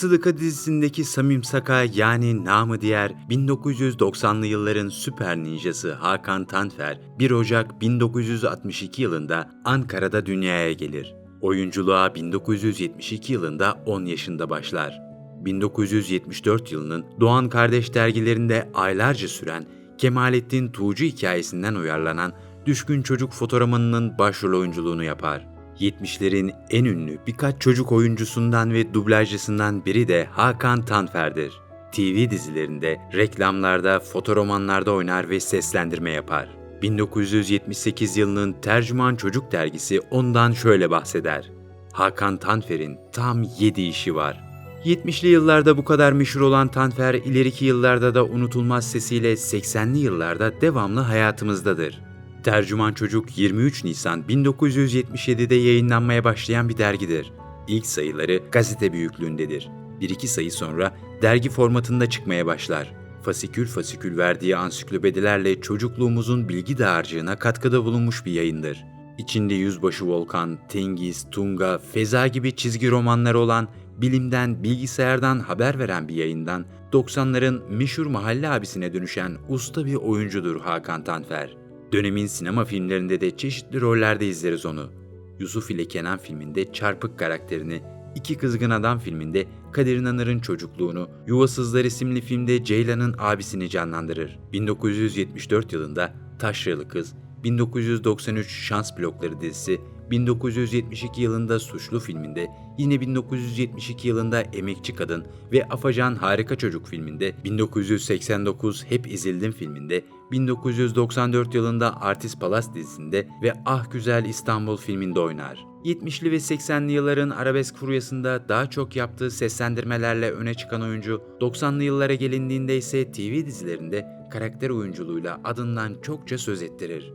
Sıdıka dizisindeki Samim Saka yani namı diğer 1990'lı yılların süper ninjası Hakan Tanfer 1 Ocak 1962 yılında Ankara'da dünyaya gelir. Oyunculuğa 1972 yılında 10 yaşında başlar. 1974 yılının Doğan Kardeş dergilerinde aylarca süren Kemalettin Tuğcu hikayesinden uyarlanan Düşkün Çocuk fotoğramanının başrol oyunculuğunu yapar. 70'lerin en ünlü birkaç çocuk oyuncusundan ve dublajcısından biri de Hakan Tanfer'dir. TV dizilerinde, reklamlarda, fotoromanlarda oynar ve seslendirme yapar. 1978 yılının Tercüman Çocuk dergisi ondan şöyle bahseder. Hakan Tanfer'in tam 7 işi var. 70'li yıllarda bu kadar meşhur olan Tanfer, ileriki yıllarda da unutulmaz sesiyle 80'li yıllarda devamlı hayatımızdadır. Tercüman Çocuk 23 Nisan 1977'de yayınlanmaya başlayan bir dergidir. İlk sayıları gazete büyüklüğündedir. Bir iki sayı sonra dergi formatında çıkmaya başlar. Fasikül fasikül verdiği ansiklopedilerle çocukluğumuzun bilgi dağarcığına katkıda bulunmuş bir yayındır. İçinde Yüzbaşı Volkan, Tengiz, Tunga, Feza gibi çizgi romanları olan bilimden, bilgisayardan haber veren bir yayından 90'ların meşhur mahalle abisine dönüşen usta bir oyuncudur Hakan Tanfer. Dönemin sinema filmlerinde de çeşitli rollerde izleriz onu. Yusuf ile Kenan filminde çarpık karakterini, İki Kızgın Adam filminde Kadir İnanır'ın çocukluğunu, Yuvasızlar isimli filmde Ceylan'ın abisini canlandırır. 1974 yılında Taşralı Kız, 1993 Şans Blokları dizisi, 1972 yılında Suçlu filminde, yine 1972 yılında Emekçi Kadın ve Afacan Harika Çocuk filminde, 1989 Hep İzildim filminde, 1994 yılında Artist Palas dizisinde ve Ah Güzel İstanbul filminde oynar. 70'li ve 80'li yılların arabesk furyasında daha çok yaptığı seslendirmelerle öne çıkan oyuncu, 90'lı yıllara gelindiğinde ise TV dizilerinde karakter oyunculuğuyla adından çokça söz ettirir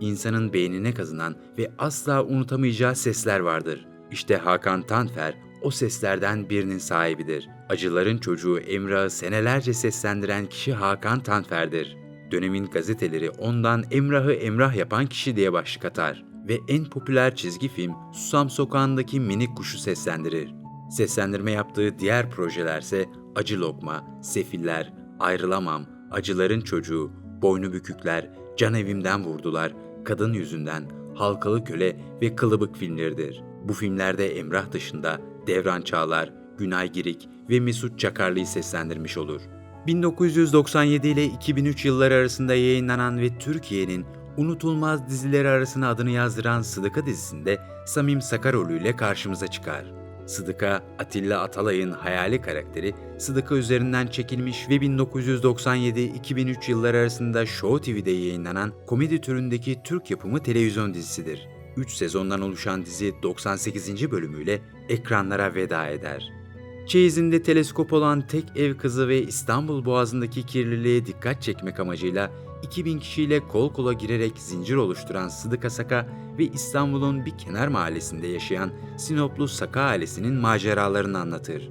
insanın beynine kazınan ve asla unutamayacağı sesler vardır. İşte Hakan Tanfer o seslerden birinin sahibidir. Acıların çocuğu Emrah'ı senelerce seslendiren kişi Hakan Tanfer'dir. Dönemin gazeteleri ondan Emrah'ı Emrah yapan kişi diye başlık atar ve en popüler çizgi film Susam Sokağı'ndaki minik kuşu seslendirir. Seslendirme yaptığı diğer projelerse Acı Lokma, Sefiller, Ayrılamam, Acıların Çocuğu, Boynu Bükükler, Can Evimden Vurdular, Kadın Yüzünden, Halkalı Köle ve Kılıbık filmleridir. Bu filmlerde Emrah dışında Devran Çağlar, Günay Girik ve Mesut Çakarlı'yı seslendirmiş olur. 1997 ile 2003 yılları arasında yayınlanan ve Türkiye'nin unutulmaz dizileri arasına adını yazdıran Sıdıka dizisinde Samim Sakar rolüyle karşımıza çıkar. Sıdıka, Atilla Atalay'ın hayali karakteri Sıdıka üzerinden çekilmiş ve 1997-2003 yılları arasında Show TV'de yayınlanan komedi türündeki Türk yapımı televizyon dizisidir. 3 sezondan oluşan dizi 98. bölümüyle ekranlara veda eder. Çeyizinde teleskop olan tek ev kızı ve İstanbul Boğazı'ndaki kirliliğe dikkat çekmek amacıyla 2000 kişiyle kol kola girerek zincir oluşturan Sıdıka Saka ve İstanbul'un bir kenar mahallesinde yaşayan Sinoplu Saka ailesinin maceralarını anlatır.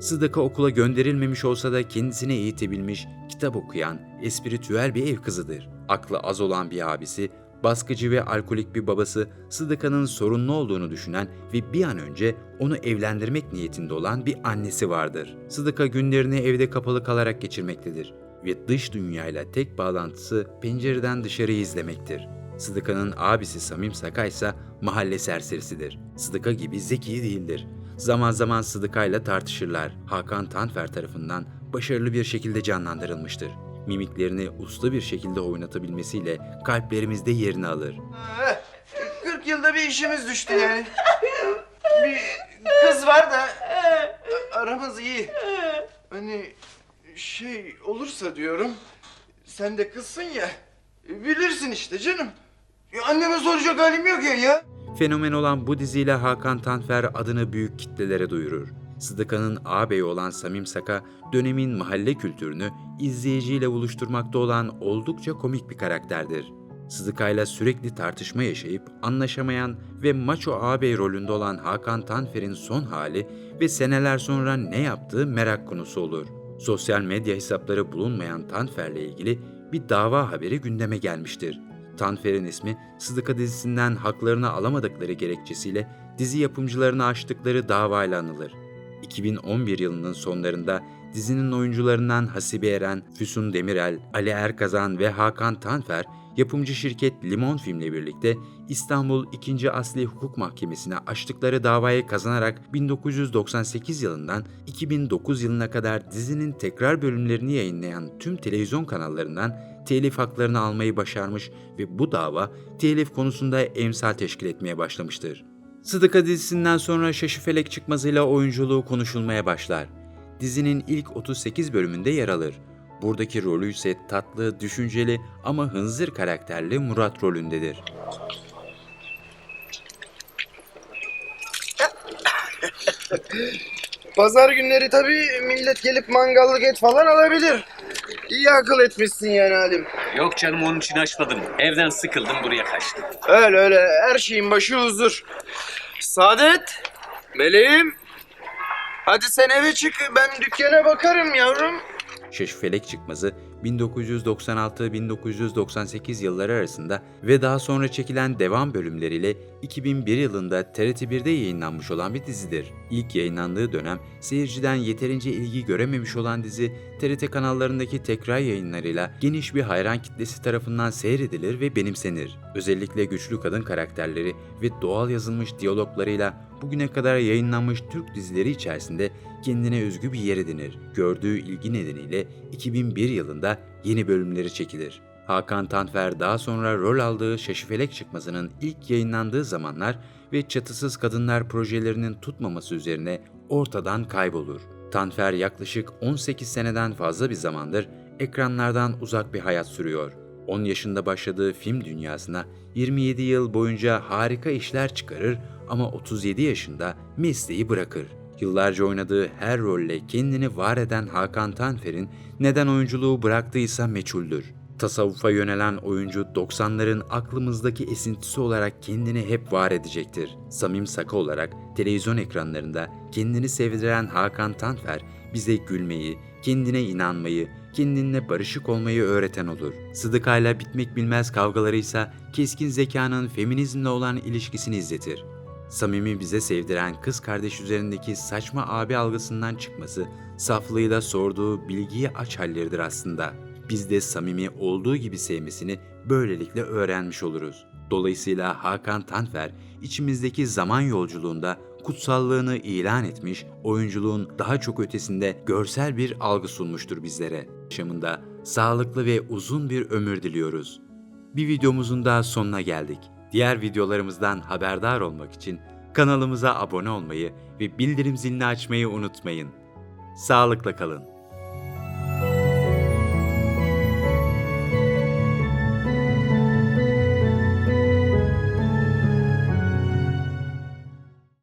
Sıdıka okula gönderilmemiş olsa da kendisine eğitebilmiş, kitap okuyan, espritüel bir ev kızıdır. Aklı az olan bir abisi, baskıcı ve alkolik bir babası Sıdıka'nın sorunlu olduğunu düşünen ve bir an önce onu evlendirmek niyetinde olan bir annesi vardır. Sıdıka günlerini evde kapalı kalarak geçirmektedir ve dış dünyayla tek bağlantısı pencereden dışarıyı izlemektir. Sıdıka'nın abisi Samim Saka ise mahalle serserisidir. Sıdıka gibi zeki değildir. Zaman zaman Sıdıka ile tartışırlar. Hakan Tanfer tarafından başarılı bir şekilde canlandırılmıştır. Mimiklerini usta bir şekilde oynatabilmesiyle kalplerimizde yerini alır. 40 yılda bir işimiz düştü yani. Bir kız var da aramız iyi. Hani şey olursa diyorum. Sen de kızsın ya. Bilirsin işte canım. Ya anneme soracak halim yok ya ya. Fenomen olan bu diziyle Hakan Tanfer adını büyük kitlelere duyurur. Sıdıka'nın ağabeyi olan Samim Saka, dönemin mahalle kültürünü izleyiciyle buluşturmakta olan oldukça komik bir karakterdir. Sıdıka'yla sürekli tartışma yaşayıp anlaşamayan ve maço ağabey rolünde olan Hakan Tanfer'in son hali ve seneler sonra ne yaptığı merak konusu olur. Sosyal medya hesapları bulunmayan Tanfer'le ilgili bir dava haberi gündeme gelmiştir. Tanfer'in ismi Sıdıka dizisinden haklarını alamadıkları gerekçesiyle dizi yapımcılarına açtıkları davayla anılır. 2011 yılının sonlarında dizinin oyuncularından Hasibe Eren, Füsun Demirel, Ali Erkazan ve Hakan Tanfer yapımcı şirket Limon Film'le birlikte İstanbul 2. Asli Hukuk Mahkemesi'ne açtıkları davayı kazanarak 1998 yılından 2009 yılına kadar dizinin tekrar bölümlerini yayınlayan tüm televizyon kanallarından telif haklarını almayı başarmış ve bu dava telif konusunda emsal teşkil etmeye başlamıştır. Sıdıka dizisinden sonra Şaşıfelek çıkmazıyla oyunculuğu konuşulmaya başlar. Dizinin ilk 38 bölümünde yer alır. Buradaki rolü ise tatlı, düşünceli ama hınzır karakterli Murat rolündedir. Pazar günleri tabii millet gelip mangallık et falan alabilir. İyi akıl etmişsin yani Halim. Yok canım onun için açmadım. Evden sıkıldım buraya kaçtım. Öyle öyle her şeyin başı huzur. Saadet, meleğim. Hadi sen eve çık ben dükkana bakarım yavrum. Şaşıfelek çıkmazı 1996-1998 yılları arasında ve daha sonra çekilen devam bölümleriyle 2001 yılında TRT1'de yayınlanmış olan bir dizidir. İlk yayınlandığı dönem seyirciden yeterince ilgi görememiş olan dizi TRT kanallarındaki tekrar yayınlarıyla geniş bir hayran kitlesi tarafından seyredilir ve benimsenir. Özellikle güçlü kadın karakterleri ve doğal yazılmış diyaloglarıyla bugüne kadar yayınlanmış Türk dizileri içerisinde kendine özgü bir yer edinir. Gördüğü ilgi nedeniyle 2001 yılında yeni bölümleri çekilir. Hakan Tanfer daha sonra rol aldığı Şaşıfelek Çıkmazı'nın ilk yayınlandığı zamanlar ve Çatısız Kadınlar projelerinin tutmaması üzerine ortadan kaybolur. Tanfer yaklaşık 18 seneden fazla bir zamandır ekranlardan uzak bir hayat sürüyor. 10 yaşında başladığı film dünyasına 27 yıl boyunca harika işler çıkarır ama 37 yaşında mesleği bırakır. Yıllarca oynadığı her rolle kendini var eden Hakan Tanfer'in neden oyunculuğu bıraktıysa meçhuldür. Tasavvufa yönelen oyuncu 90'ların aklımızdaki esintisi olarak kendini hep var edecektir. Samim Saka olarak televizyon ekranlarında kendini sevdiren Hakan Tanfer bize gülmeyi, kendine inanmayı, kendinle barışık olmayı öğreten olur. Sıdıkayla bitmek bilmez kavgaları ise keskin zekanın feminizmle olan ilişkisini izletir. Samimi bize sevdiren kız kardeş üzerindeki saçma abi algısından çıkması, saflığıyla sorduğu bilgiyi aç halleridir aslında. Biz de samimi olduğu gibi sevmesini böylelikle öğrenmiş oluruz. Dolayısıyla Hakan Tanfer içimizdeki zaman yolculuğunda kutsallığını ilan etmiş, oyunculuğun daha çok ötesinde görsel bir algı sunmuştur bizlere. Yaşamında sağlıklı ve uzun bir ömür diliyoruz. Bir videomuzun daha sonuna geldik. Diğer videolarımızdan haberdar olmak için kanalımıza abone olmayı ve bildirim zilini açmayı unutmayın. Sağlıkla kalın.